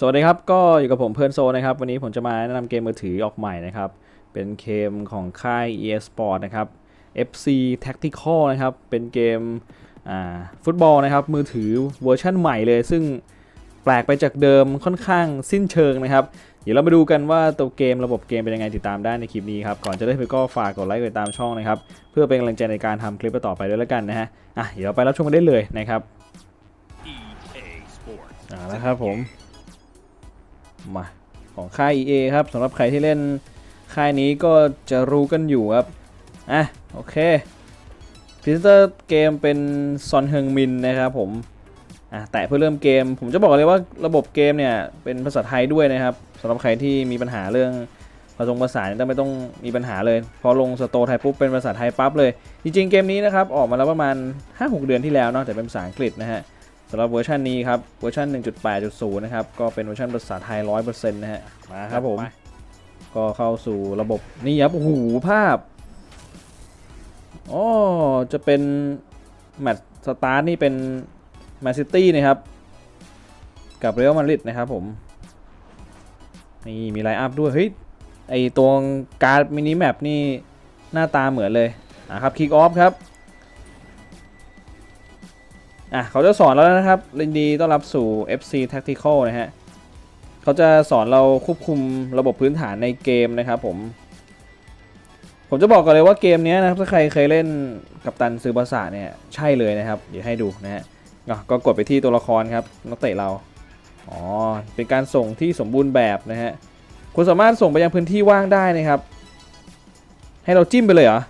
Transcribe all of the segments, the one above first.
สวัสดีครับ ก็อยู่กับผมเพื่อนโซนะครับ วันนี้ผมจะมาแนะนำเกมมือถือออกใหม่นะครับ เป็นเกมของค่าย EA Sport นะครับ FC Tactical นะครับ เป็นเกมอ่าฟุตบอลนะครับ มือถือเวอร์ชั่นใหม่เลย ซึ่งแปลกไปจากเดิมค่อนข้างสิ้นเชิงนะครับ เดี๋ยวเรามาดูกันว่าตัวเกมระบบเกมเป็นยังไงติดตามได้ในคลิปนี้ครับ ก่อนจะได้ไปก็ฝากกดไลค์กดติดตามช่องนะครับ เพื่อเป็นกำลังใจในการทำคลิปต่อไปด้วยแล้วกันนะฮะ อะ เดี๋ยวเราไปรับชมกันได้เลยนะครับ EA Sports. อ่าแล้วครับผม มาของค่าย EA ครับสำหรับใครที่เล่นค่ายนี้ก็จะรู้กันอยู่ครับ อะ โอเคพิซเตอร์เกมเป็นซอนเฮงมินนะครับผม อะ แต่เพื่อเริ่มเกม ผมจะบอกเลยว่าระบบเกมเนี่ย เป็นภาษาไทยด้วยนะครับสำหรับใครที่มีปัญหาเรื่องผสมภาษาเนี่ยไม่ต้องมีปัญหาเลย พอลงสโตร์ไทยปุ๊บเป็นภาษาไทยปั๊บเลย จริงๆเกมนี้นะครับออกมาแล้วประมาณ 5-6 เดือนที่แล้วเนาะแต่เป็นภาษาอังกฤษนะฮะ สำหรับเวอร์ชันนี้ครับเวอร์ชัน1.8.0 นะครับ ก็เป็นเวอร์ชันภาษาไทย 100%นะฮะ มาครับผม ก็เข้าสู่ระบบ นี่ครับ โอ้โห ภาพอ๋อจะเป็น แมตช์สตาร์ทนี่เป็น แมนซิตี้นะครับ กับเรอัลมาดริดนะครับผม นี่มีไลน์อัพด้วย เฮ้ย ไอตัวการ์ดมินิแมปนี่ หน้าตาเหมือนเลย อะครับ คิกออฟครับ อะเขาจะสอนเราแล้วนะครับยินดีต้อนรับสู่ FC Tactical นะฮะเขาจะสอนเราควบคุมระบบพื้นฐานในเกมนะครับผม ผมจะบอกก่อนเลยว่าเกมนี้นะครับถ้าใครเคยเล่นกับตันซือบาสะเนี่ยใช่เลยนะครับเดี๋ยวให้ดูนะฮะอะก็กดไปที่ตัวละครครับนักเตะเราอ๋อเป็นการส่งที่สมบูรณ์แบบนะฮะคุณสามารถส่งไปยังพื้นที่ว่างได้นะครับ ให้เราจิ้มไปเลยเหรอ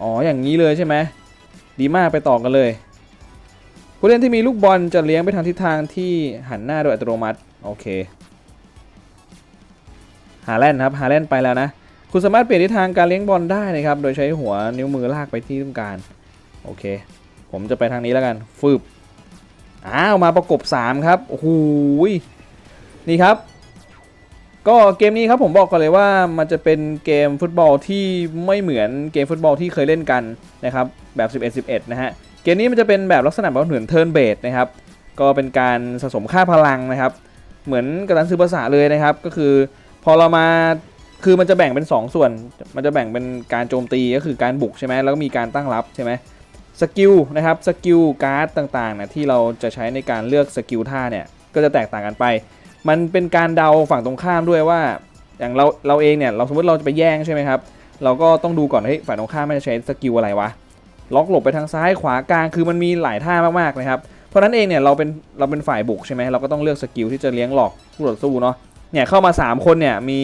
อ๋ออย่างนี้เลยใช่ไหมดีมากไปต่อกันเลย ผู้เล่นที่มีลูกบอลจะเลี้ยงไปทางทิศทางที่หันหน้าโดยอัตโนมัติ โอเค หาแลนครับ หาแลนไปแล้วนะ คุณสามารถเปลี่ยนทิศทางการเลี้ยงบอลได้นะครับ โดยใช้หัวนิ้วมือลากไปที่ต้องการ โอเค ผมจะไปทางนี้แล้วกัน ฟืบ อ้าว มาประกบ 3 ครับ โอ้โหยนี่ครับ ก็เกมนี้ครับผมบอกก่อนเลยว่ามันจะเป็นเกมฟุตบอลที่ไม่เหมือนเกมฟุตบอลที่เคยเล่นกันนะครับ แบบ 11-11 นะฮะ เกมนี้มันจะเป็นแบบลักษณะแบบเหมือนเทิร์นเบสนะครับ ก็เป็นการสะสมค่าพลังนะครับ เหมือนกระตันซื้อภาษาเลยนะครับ ก็คือพอเรามาคือมันจะแบ่งเป็น 2 ส่วน มันจะแบ่งเป็นการโจมตีก็คือการบุกใช่ไหมแล้วก็มีการตั้งรับใช่ไหมสกิลนะครับสกิลการ์ดต่างๆนะที่เราจะใช้ในการเลือกสกิลท่าเนี่ยก็จะแตกต่างกันไป มันเป็นการเดาฝั่งตรงข้ามด้วยว่า อย่างเราเราเองเนี่ยเราสมมติเราจะไปแย่งใช่ไหมครับเราก็ต้องดูก่อนเฮ้ยฝ่ายตรงข้ามมันจะใช้สกิลอะไรวะ ล็อกหลบไปทางซ้ายขวากลางคือมันมีหลายท่ามากๆนะครับเพราะนั้นเองเนี่ยเราเป็นเราเป็นฝ่ายบุกใช่ไหมเราก็ต้องเลือกสกิลที่จะเลี้ยงหลอกคู่ต่อสู้เนาะเนี่ยเข้ามา 3 คนเนี่ยมี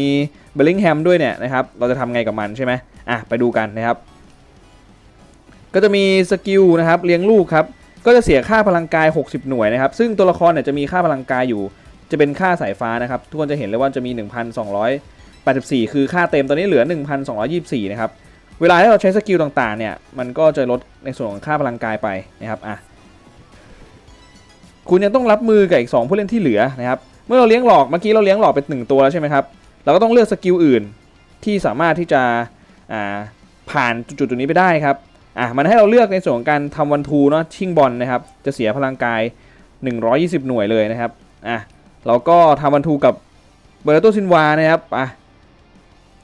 เบลลิงแฮมด้วยเนี่ยนะครับเราจะทำไงกับมันใช่ไหมอะไปดูกันนะครับก็จะมีสกิลนะครับเลี้ยงลูกครับก็จะเสียค่าพลังกาย 60 หน่วยนะครับซึ่งตัวละครเนี่ยจะมีค่าพลังกายอยู่ จะเป็นค่าสายฟ้านะครับทุกคนจะเห็นเลยว่าจะมี 1,284 คือค่าเต็มตอนนี้เหลือ 1,224 นะครับ เวลาที่เราใช้สกิลต่างๆเนี่ยมันก็จะลดในส่วนของค่าพลังกายไปนะครับอะคุณยังต้องรับมือกับอีก 2 ผู้เล่นที่เหลือนะครับเมื่อเราเลี้ยงหลอกเมื่อกี้เราเลี้ยงหลอกเป็นหนึ่งตัวแล้วใช่ไหมครับเราก็ต้องเลือกสกิลอื่นที่สามารถที่จะอ่าผ่านจุดๆนี้ไปได้ครับอะมันให้เราเลือกในส่วนของการทำวันทูเนาะชิงบอลนะครับจะเสียพลังกาย 120 หน่วยเลยนะครับอะเราก็ทำวันทูกับเบอร์โตซินวานะครับอะ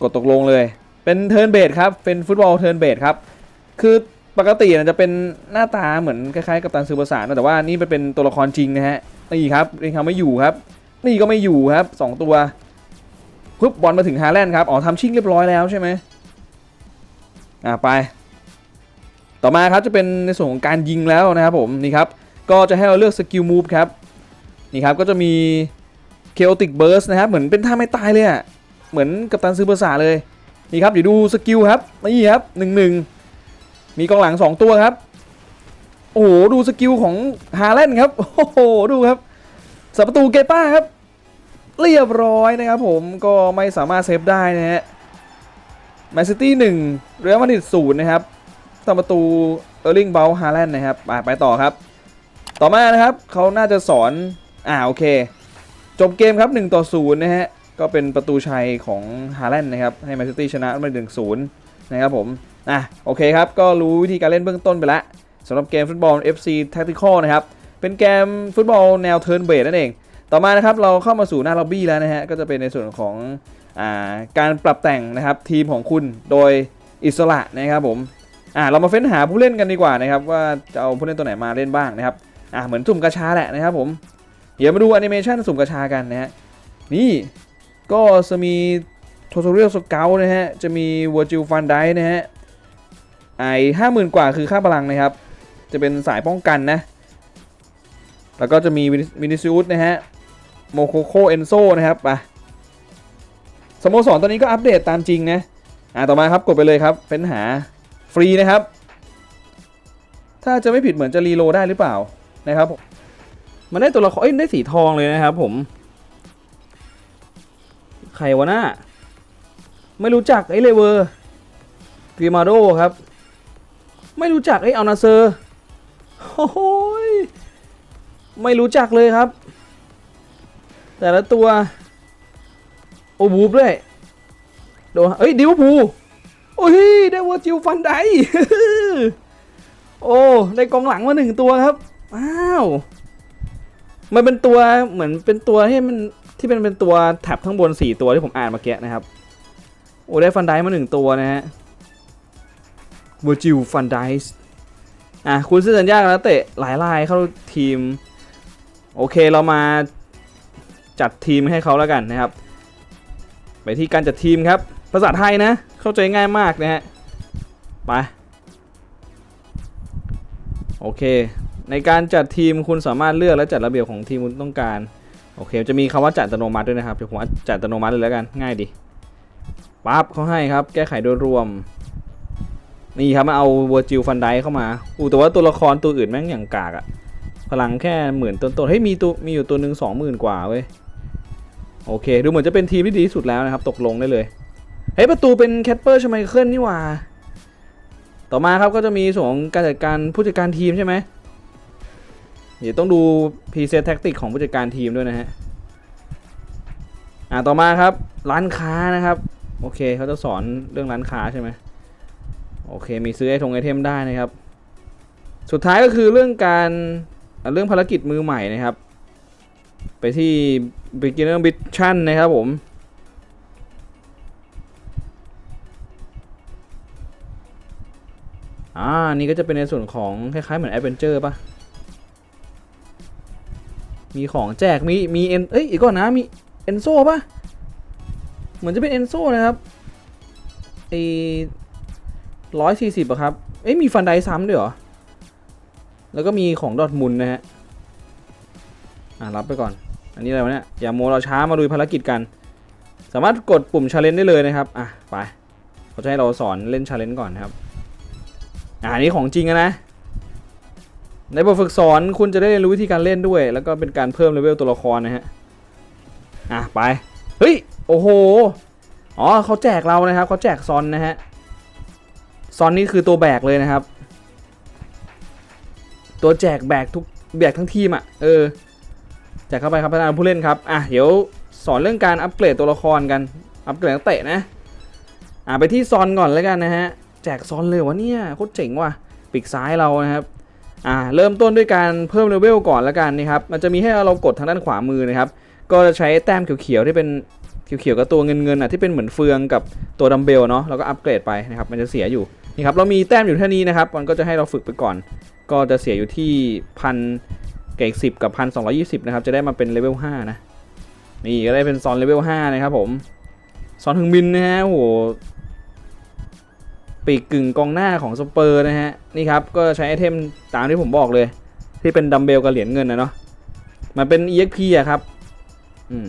กดตกลงเลย เป็นเทิร์นเบสครับ เป็นฟุตบอลเทิร์นเบสครับ คือปกติจะเป็นหน้าตาเหมือนคล้ายๆกับตันซือภาษานะแต่ว่านี่มันเป็นตัวละครจริงนะฮะ นี่ครับเองทำไม่อยู่ครับ นี่ก็ไม่อยู่ครับสองตัวปึ๊บบอลมาถึงฮาแลนด์ครับ อ๋อทำชิ่งเรียบร้อยแล้วใช่ไหมอะไป ต่อมาครับจะเป็นในส่วนของการยิงแล้วนะครับผมนี่ครับ ก็จะให้เราเลือกสกิลมูฟครับ นี่ครับก็จะมี Chaotic Burst นะครับ เหมือนเป็นท่าไม่ตายเลยอะเหมือนกับตันซื้อภาษาเลย นี่ครับเดี๋ยวดูสกิลครับนี่ครับหนึ่งหนึ่งมีกองหลัง2ตัวครับ โอ้โหดูสกิลของฮาแลนด์ครับ โอ้โหดูครับสับประตูเกป้าครับ เรียบร้อยนะครับผมก็ไม่สามารถเซฟได้นะฮะแมนซิตี้หนึ่งเรอัลมาดริดศูนย์นะครับทำประตูเออร์ลิงเบลฮาแลนด์นะครับ ไปต่อครับ ต่อมานะครับเขาน่าจะสอนอ่าโอเค จบเกมครับ1ต่อ0นะฮะ ก็เป็นประตูชัยของฮาแลนด์นะครับ ให้แมนซิตี้ชนะมา1 0นย์นะครับผม อะ โอเคครับ ก็รู้วิธีการเล่นเบื้องต้นไปแล้วสำหรับเกมฟุตบอล FC Tactical นะครับ เป็นเกมฟุตบอลแนวเทิร์นเบสนั่นเอง ต่อมานะครับ เราเข้ามาสู่หน้าล็อบบี้แล้วนะฮะ ก็จะเป็นในส่วนของอการปรับแต่งนะครับทีมของคุณโดยอิสระนะครับผม อ่าเรามาเฟ้นหาผู้เล่นกันดีกว่านะครับว่าจะเอาผู้เล่นตัวไหนมาเล่นบ้างนะครับ อ่าเหมือนสุ่มกระชาแหละนะครับผม เดี๋ยวมาดูแอนิเมชันสุ่มกระชากันนะฮะ นี่ ก็จะมี Tutorial Scout นะฮะ จะมี Virgil van Dijk นะฮะ ไอห้าหมื่นกว่าคือค่าพลังนะครับ จะเป็นสายป้องกันนะ แล้วก็จะมีวินิซิอุสนะฮะ โมโคโคเอนโซนะครับไปสโมสรตอนนี้ก็อัปเดตตามจริงนะ อ่าต่อมาครับกดไปเลยครับเฟ้นหาฟรีนะครับ ถ้าจะไม่ผิดเหมือนจะรีโลได้หรือเปล่านะครับมมันได้ตัวละครเอ้ยได้สีทองเลยนะครับผม ใครวะหน้า ไม่รู้จักไอ้เลเวอร์กริมาโดครับ ไม่รู้จักไอ้อัลนาเซอร์โอ้ยไม่รู้จักเลยครับ แต่ละตัว โอ้บูบด้วย โดนเอ้ย ดิวพูโอ้ย ได้วอร์จิวฟันไดโอ้ ได้กองหลังมาหนึ่งตัวครับ อ้าว มันเป็นตัวเหมือนเป็นตัวที่มัน ที่เป็นเป็นตัวแท็บข้างบน 4 ตัวที่ผมอ่านเมื่อกี้นะครับ โอ้ได้ฟันไดมาหนึ่งตัวนะฮะวอร์จิวฟันไดอะคุณซื้อสัญญากับนักเตะหลายรายเข้าทีม โอเคเรามาจัดทีมให้เขาแล้วกันนะครับ ไปที่การจัดทีมครับ ภาษาไทยนะ เข้าใจง่ายมากนะฮะ ไป โอเค ในการจัดทีมคุณสามารถเลือกและจัดระเบียบของทีมคุณต้องการ โอเคจะมีคำว่าจัดอัตโนมัติด้วยนะครับเดี๋ยวผมจัดอัตโนมัติเลยแล้วกันง่ายดีปั๊บเขาให้ครับ แก้ไขโดยรวม นี่ครับมาเอาเวอร์จิลฟันไดเข้ามาอู้แต่ว่าตัวละครตัวอื่นแม่งอย่างกากอะพลังแค่หมื่นต้นๆเฮ้ยมีตัวมีอยู่ตัวหนึ่งสองหมื่นกว่าเว้ยโอเค ดูเหมือนจะเป็นทีมที่ดีสุดแล้วนะครับ ตกลงได้เลยเฮ้ยประตูเป็นแคทเปอร์ชไมเคิลนี่หว่า ต่อมาครับก็จะมีส่วนของการจัดการผู้จัดการทีมใช่ไหม เดี๋ยวต้องดูพรีเซตแท็กติกของผู้จัดการทีมด้วยนะฮะ อ่าต่อมาครับร้านค้านะครับ โอเคเขาจะสอนเรื่องร้านค้าใช่ไหมโอเค มีซื้อไอทงไอเทมได้นะครับ สุดท้ายก็คือเรื่องการเรื่องภารกิจมือใหม่นะครับ ไปที่ beginner mission นะครับผมอ่านี่ก็จะเป็นในส่วนของคล้ายๆเหมือน adventure ป่ะ มีของแจกมีมีเอ็นเอ้ยอีกก่อนนะมีเอนโซ่ป่ะเหมือนจะเป็นเอนโซ่นะครับไอร้อยสี่สิบอะครับเอ้ยมีฟันไดซ้ำด้วยเหรอ แล้วก็มีของดอทมุนนะฮะอะรับไปก่อน อันนี้อะไรวะเนี่ยอย่าโมเราช้ามาดูภารกิจกัน สามารถกดปุ่มชาเลนจ์ได้เลยนะครับอะไปเขาจะให้เราสอนเล่นชาเลนจ์ก่อนนะครับอ่านี้ของจริงนะ ในบทฝึกสอนคุณจะได้เรียนรู้วิธีการเล่นด้วย แล้วก็เป็นการเพิ่มเลเวลตัวละครนะฮะ อะ ไป เฮ้ย โอ้โห อ๋อเขาแจกเรานะครับเขาแจกซอนนะฮะ ซอนนี่คือตัวแบกเลยนะครับ ตัวแจกแบกทุกแบกทั้งทีมอะ เออ แจกเข้าไปครับพัฒนาผู้เล่นครับ อะ เดี๋ยวสอนเรื่องการอัปเกรดตัวละครกัน อัปเกรดนักเตะนะ อะไปที่ซอนก่อนแล้วกันนะฮะ แจกซอนเลยวะเนี่ย โคตรเจ๋งว่ะ ปีกซ้ายเรานะครับ อ่าเริ่มต้นด้วยการเพิ่มเลเวลก่อนล้วกันนะครับมันจะมีให้เรากดทางด้านขวามือนะครับก็จะใช้แต้มเขียวๆที่เป็นเขียวๆกับตัวเงินๆอะที่เป็นเหมือนเฟืองกับตัวดัมเบลเนาะแล้วก็อัปเกรดไปนะครับมันจะเสียอยู่นี่ครับเรามีแต้มอยู่เท่านี้นะครับมันก็จะให้เราฝึกไปก่อน ก็จะเสียอยู่ที่พันเกกสิบกับพันสองยี่สิบนะครับจะได้มาเป็นเลเวลห้านะนี่ก็ได้เป็นซอนเลเวลห้านะครับผมซอนถึงบินนะฮะโอ้โห ปีกกึ่งกองหน้าของสเปอร์นะฮะนี่ครับก็ใช้ไอเทมตามที่ผมบอกเลย ที่เป็นดัมเบลกับเหรียญเงินนะเนาะมันเป็น EXP อะครับอืม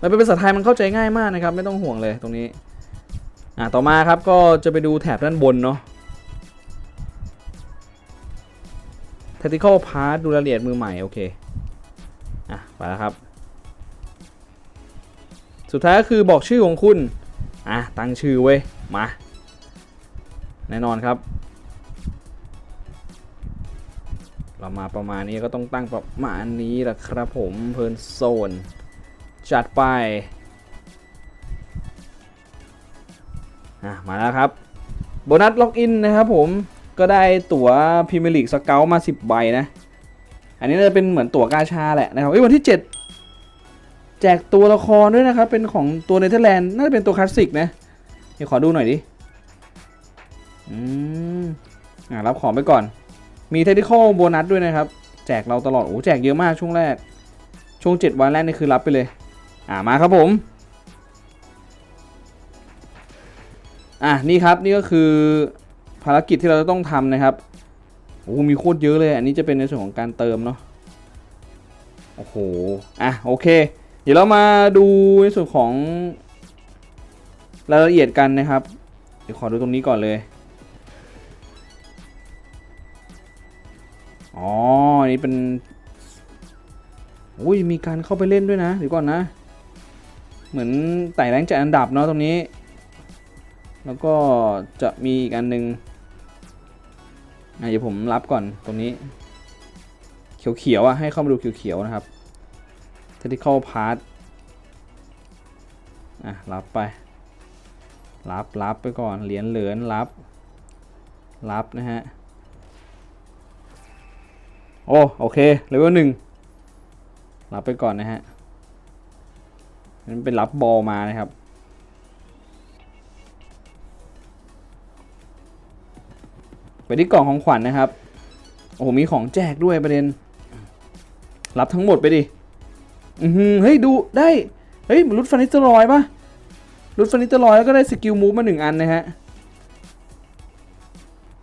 มันเป็นภาษาไทยมันเข้าใจง่ายมากนะครับ ไม่ต้องห่วงเลยตรงนี้อ่าต่อมาครับก็จะไปดูแถบด้านบนเนาะ Tactical Part ดูรายละเอียดมือใหม่ โอเค อะ ไปแล้วครับ สุดท้ายก็คือบอกชื่อของคุณ อะ ตั้งชื่อเว้ย มา แน่นอนครับ เรามาประมาณนี้ก็ต้องตั้งประมาณนี้แหละครับผมเพลินโซน จัดไปอะมาแล้วครับ โบนัสล็อกอินนะครับผมก็ได้ตั๋วพรีเมียร์ลีกสเกลมา 10 ใบนะ อันนี้น่าจะเป็นเหมือนตั๋วกาชาแหละนะครับวันที่ 7 แจกตัวละครด้วยนะครับ เป็นของตัวเนเธอร์แลนด์ น่าจะเป็นตัวคลาสสิกนะ เดี๋ยวขอดูหน่อยดิ อืมอ่ารับของไปก่อน มีเทคนิคโบนัสด้วยนะครับ แจกเราตลอด โอ้แจกเยอะมากช่วงแรก ช่วง 7 วันแรกนี่คือรับไปเลย อ่ามาครับผม อะนี่ครับนี่ก็คือภารกิจที่เราจะต้องทำนะครับโอ้มีโคตรเยอะเลย อันนี้จะเป็นในส่วนของการเติมเนาะ โอ้โห อะโอเค เดี๋ยวเรามาดูในส่วนของรายละเอียดกันนะครับ เดี๋ยวขอดูตรงนี้ก่อนเลย อ๋ออันนี้เป็นอุ้ยมีการเข้าไปเล่นด้วยนะเดี๋ยวก่อนนะ เหมือนไต่แรงจัดอันดับเนาะตรงนี้ แล้วก็จะมีอีกอันหนึ่งอะเดี๋ยวผมรับก่อนตรงนี้ เขียวๆอะให้เข้ามาดูเขียวๆนะครับ Tactical Part อะรับไป รับรับไปก่อนเหรียญเหลือนรับ รับนะฮะ โอ้โอเคเลเวลหนึ่งรับไปก่อนนะฮะนั่นเป็นรับบอลมานะครับ ไปที่กล่องของขวัญนะครับ โอ้โหมีของแจกด้วยประเด็น รับทั้งหมดไปดิ อือเฮ้ยดูได้ เฮ้ยรุดฟันิสเตอรอยปะรุดฟันิสเตอรอยแล้วก็ได้สกิลมูฟมาหนึ่งอันนะฮะ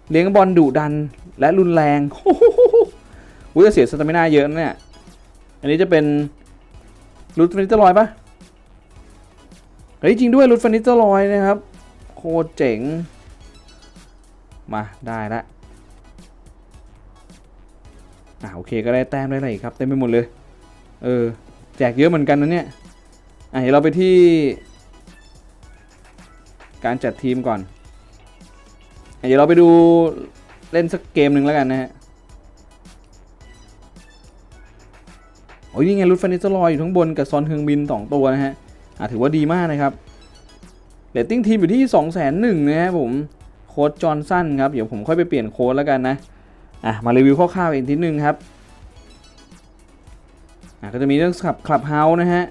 เลี้ยงบอลดุดันและรุนแรงโอ้โห อุ้ยจะเสียสตามินาเยอะนะเนี่ย อันนี้จะเป็นรุดฟันิเตอร์ลอยปะเฮ้ยจริงด้วยรุดฟันิเตอร์ลอยนะครับ โคตรเจ๋ง มาได้ละอ่าโอเคก็ได้แต้มได้อะไรอีกครับเต็มไปหมดเลย เออ แจกเยอะเหมือนกันนะเนี่ย อะเดี๋ยวเราไปที่ การจัดทีมก่อนอะเดี๋ยวเราไปดูเล่นสักเกมหนึ่งแล้วกันนะฮะ อ้ยนี่ไงรุดฟานิสเตอรอยอยู่ทั้งบนกับซอนเฮืองบิน 2 ตัวนะฮะอะถือว่าดีมากนะครับเรตติ้งทีมอยู่ที่2 0 0 0 0 0นะครับผมโค้ดจอห์นสันครับ เดี๋ยวผมค่อยไปเปลี่ยนโค้ดแล้วกันนะอะมารีวิวคร่าวๆอีกทีนึงครับอะก็จะมีเรื่องขับคลับเฮาส์นะฮะ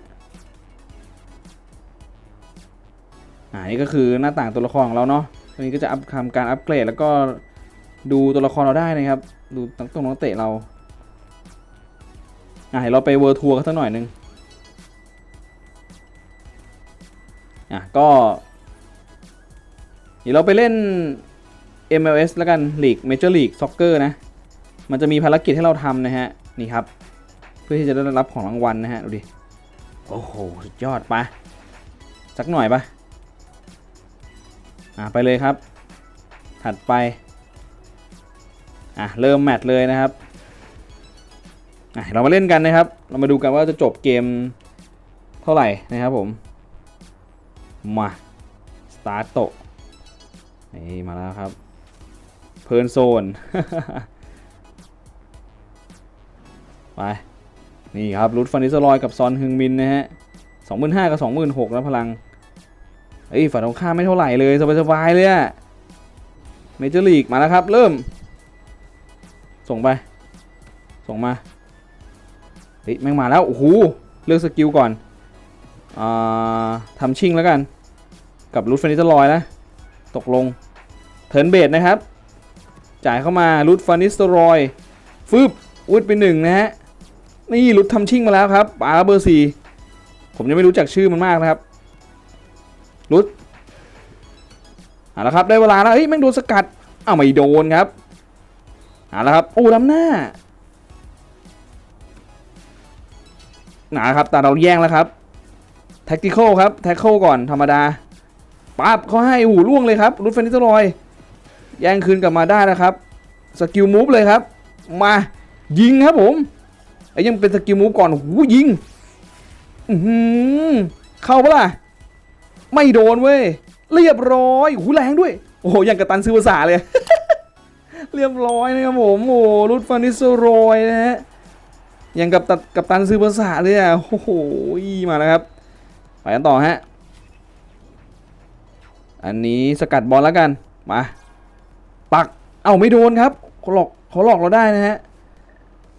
อ่านี่ก็คือหน้าต่างตัวละครของเราเนาะตรงนี้ก็จะอัพทำการอัปเกรดแล้วก็ดูตัวละครเราได้นะครับ ดูตั้งตรงนักเตะเรา อะเดี๋ยวเราไปเวิร์ทัวร์กันสักหน่อยนึงอะก็เดี๋ยวเราไปเล่น MLS แล้วกัน League Major League Soccer นะ มันจะมีภารกิจให้เราทำนะฮะ นี่ครับ เพื่อที่จะได้รับของรางวัลนะฮะ ดูดิ โอ้โห สุดยอดปะสักหน่อยปะอะ ไปเลยครับ ถัดไป อะ เริ่มแมตช์เลยนะครับ เรามาเล่นกันนะครับ เรามาดูกันว่าจะจบเกมเท่าไหร่นะครับผม มา สตาร์ตโตนี่มาแล้วครับ เพลินโซน ไป นี่ครับรุดฟันนิสลอยกับซอนฮึงมินนะฮะสองหมื่นห้ากับสองหมื่นหกนะพลังเอ้ยฝั่งตรงข้ามไม่เท่าไหร่เลย สบายๆเลยอะเมเจอร์ลีกมาแล้วครับ เริ่ม ส่งไป ส่งมา เฮ้ยแม่งมาแล้ว โอ้โห เลือกสกิลก่อนอ่าทำชิงแล้วกัน กับรูทเฟนิสลอยนะ ตกลง เทิร์นเบดนะครับ จ่ายเข้ามารูทฟานิสตรอย ฟืบอุดไปหนึ่งนะฮะ นี่รุดทำชิ่งมาแล้วครับปาเบอร์สี่ผมยังไม่รู้จักชื่อมันมากนะครับรุดเอาละครับ ได้เวลาแล้วเฮ้ยแม่งโดนสกัดอ้าวไม่โดนครับเอาละครับ โอ้ล้ำหน้า หนาครับแต่เราแย่งแล้วครับแท็กติคอลครับแท็กเกิลก่อนธรรมดาปั๊บเขาให้อู่ล่วงเลยครับรุดเฟนิสเตอรยแย่งคืนกลับมาได้นะครับสกิลมูฟเลยครับ มายิงครับผมไอ้ยังเป็นสกิลมูฟก่อนหูยิงอือหือเข้าปะล่ะไม่โดนเว้ยเรียบร้อยหูแรงด้วยโอ้โหย่างกับตันซื้อภาษาเลย เรียบร้อยนะครับผมโอ้รุดฟานิสเตอรยนะฮะ ย่างกับตัดกับตันซื้อภาษาเลยอะโอ้โหมาแล้วครับไปกันต่อฮะอันนี้สกัดบอลแล้วกันมาปักเอ้าไม่โดนครับเขาหลอกเขาหลอกเราได้นะฮะ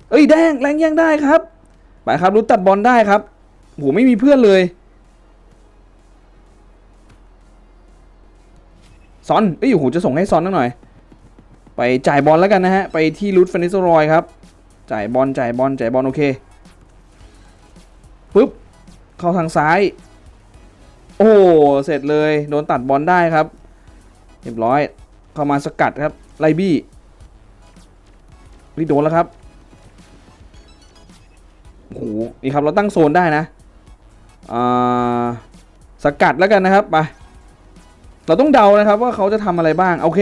เอ้ยแดงแรงแย่งได้ครับไปครับรุดตัดบอลได้ครับโหไม่มีเพื่อนเลยซอนเอ้ยโหจะส่งให้ซอนนิดหน่อย ไปจ่ายบอลแล้วกันนะฮะไปที่รุดฟนิสโรอยครับ จ่ายบอลจ่ายบอลจ่ายบอลโอเคปึ๊บเข้าทางซ้าย โอ้เสร็จเลยโดนตัดบอลได้ครับเรียบร้อย เข้ามาสกัดครับไลบี้นี่โดนแล้วครับโอ้โหนี่ครับเราตั้งโซนได้นะสกัดแล้วกันนะครับไปเราต้องเดานะครับว่าเขาจะทำอะไรบ้าง โอเค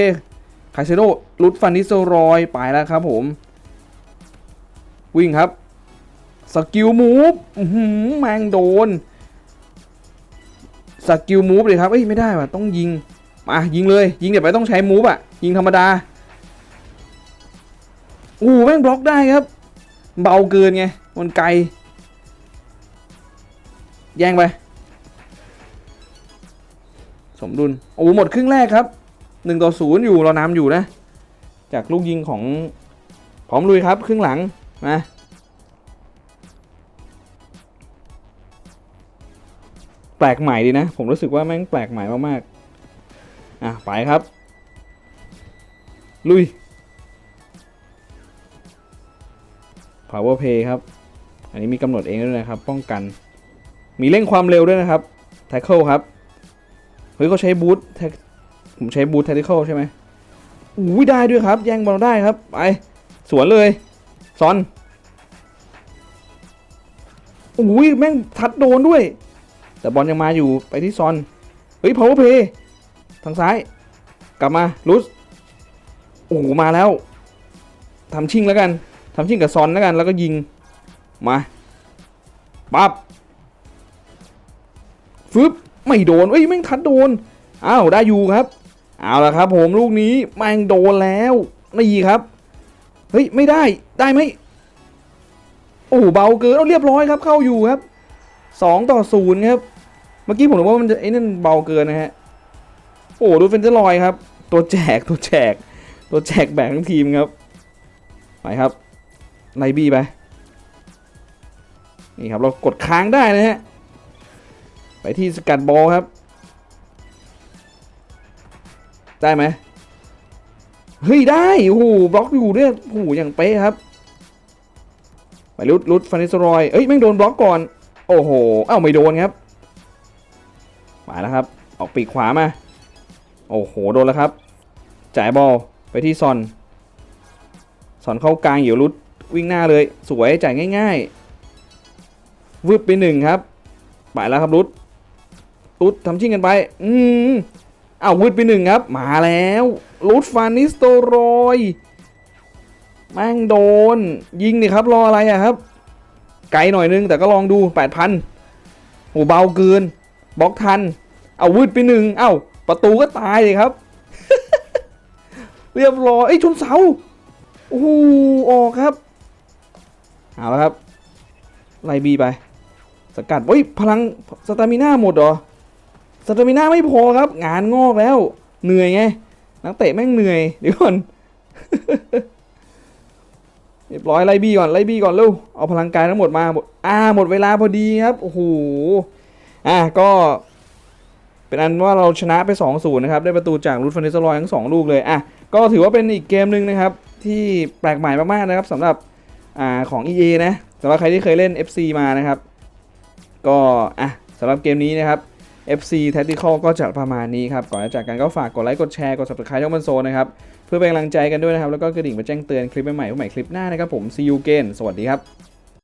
ไคเซโดลุดฟันนิโซรอยไปแล้วครับผม วิ่งครับสกิลมูฟแมงโดนสกิลมูฟเลยครับเอ้ยไม่ได้ว่ะต้องยิงมายิงเลย ยิงเดี๋ยวไปต้องใช้มูฟอะยิงธรรมดาอู้แม่งบล็อกได้ครับ เบาเกินไงมันไกล แย่งไป สมดุลโอ้หมดครึ่งแรกครับหนึ่งต่อศูนย์อยู่เรานำอยู่นะ จากลูกยิงของพร้อมลุยครับ ครึ่งหลัง มาแปลกใหม่ดีนะ ผมรู้สึกว่าแม่งแปลกใหม่มากๆ อะ ไปครับ ลุย power play ครับ อันนี้มีกำหนดเองด้วยนะครับ ป้องกัน มีเร่งความเร็วด้วยนะครับ tackle ครับ เฮ้ยเขาใช้บูทผมใช้บูท tactical ใช่ไหมอุ้ยได้ด้วยครับ แย่งบอลได้ครับ ไป สวนเลย ซอนอุ้ยแม่งทัดโดนด้วย แต่บอลยังมาอยู่ไปที่ซอน เฮ้ย power play ทางซ้าย กลับมาลุสโอ้มาแล้วทำชิงแล้วกันทำชิงกับซอนแล้วกัน แล้วก็ยิง มาปั๊บฟึบไม่โดนเอ้ยแม่งทัดโดนอ้าวได้อยู่ครับ เอาละครับ ผมลูกนี้แม่งโดนแล้วนี่ครับ เฮ้ย ไม่ได้ได้ไหมโอ้เบาเกินเอาเรียบร้อยครับเข้าอยู่ครับสองต่อศูนย์ครับ เมื่อกี้ผมนึกว่ามันจะไอ้นั่นเบาเกินนะฮะ โอ้ดูเฟนเจอร์ลอยครับ ตัวแจกตัวแจก ตัวแจกแบ่งทั้งทีมครับ ไปครับไลบี้ไป นี่ครับเรากดค้างได้นะฮะ ไปที่สกัดบอลครับ ได้ไหม เฮ้ยได้โอ้โหบล็อกอยู่ด้วยโอ้โหอย่างเป๊ะครับไปรุดรุดฟานิสรอยเอ้ยแม่งโดนบล็อกก่อน โอ้โหเอ้าไม่โดนครับมาแล้วครับ ออกปีกขวามา โอ้โหโดนแล้วครับ จ่ายบอลไปที่ซอนซอนเข้ากลางเหี่ยวรุดวิ่งหน้าเลย สวยจ่ายง่าย ๆวืบไปหนึ่งครับไปแล้วครับรุดรุดทำชิ่งกันไป อืม อาววืดไปหนึ่งครับ มาแล้วรุดฟานิสโตรอยแม่งโดน ยิงนี่ครับรออะไรอะครับ ไกลหน่อยนึงแต่ก็ลองดู 8,000โอ้เบาเกินบล็อกทัน เอาวืดไปหนึ่งเอ้าประตูก็ตายเลยครับ เรียบร้อยเอ้ชนเสาโอ้โหออกครับเอาละครับไล่บีไปสกัดเฮ้ยพลังสตามิน่าหมดเหรอ สตามิน่าไม่พอครับ งานงอกแล้ว เหนื่อยไง นักเตะแม่งเหนื่อยเดี๋ยวก่อนเรียบร้อยไล่บีก่อนไล่บีก่อนเร็วเอาพลังกายทั้งหมดมาหมดอ่าหมดเวลาพอดีครับโอ้โหอะก็ เป็นอันว่าเราชนะไป2-0นะครับได้ประตูจากรูทฟันเดสลอยทั้ง2ลูกเลยอะก็ถือว่าเป็นอีกเกมหนึ่งนะครับ ที่แปลกใหม่มากๆนะครับสำหรับอ่าของ EA นะสำหรับใครที่เคยเล่น FC มานะครับ ก็อะสำหรับเกมนี้นะครับ FC Tactical ก็จะประมาณนี้ครับ ก่อนจะจากกันก็ฝากกดไลค์กดแชร์กด subscribe ช่องบันโซนะครับ เพื่อเป็นกำลังใจกันด้วยนะครับ แล้วก็กระดิ่งมาแจ้งเตือนคลิปใหม่ๆใหม่คลิปหน้านะครับผม see you again สวัสดีครับ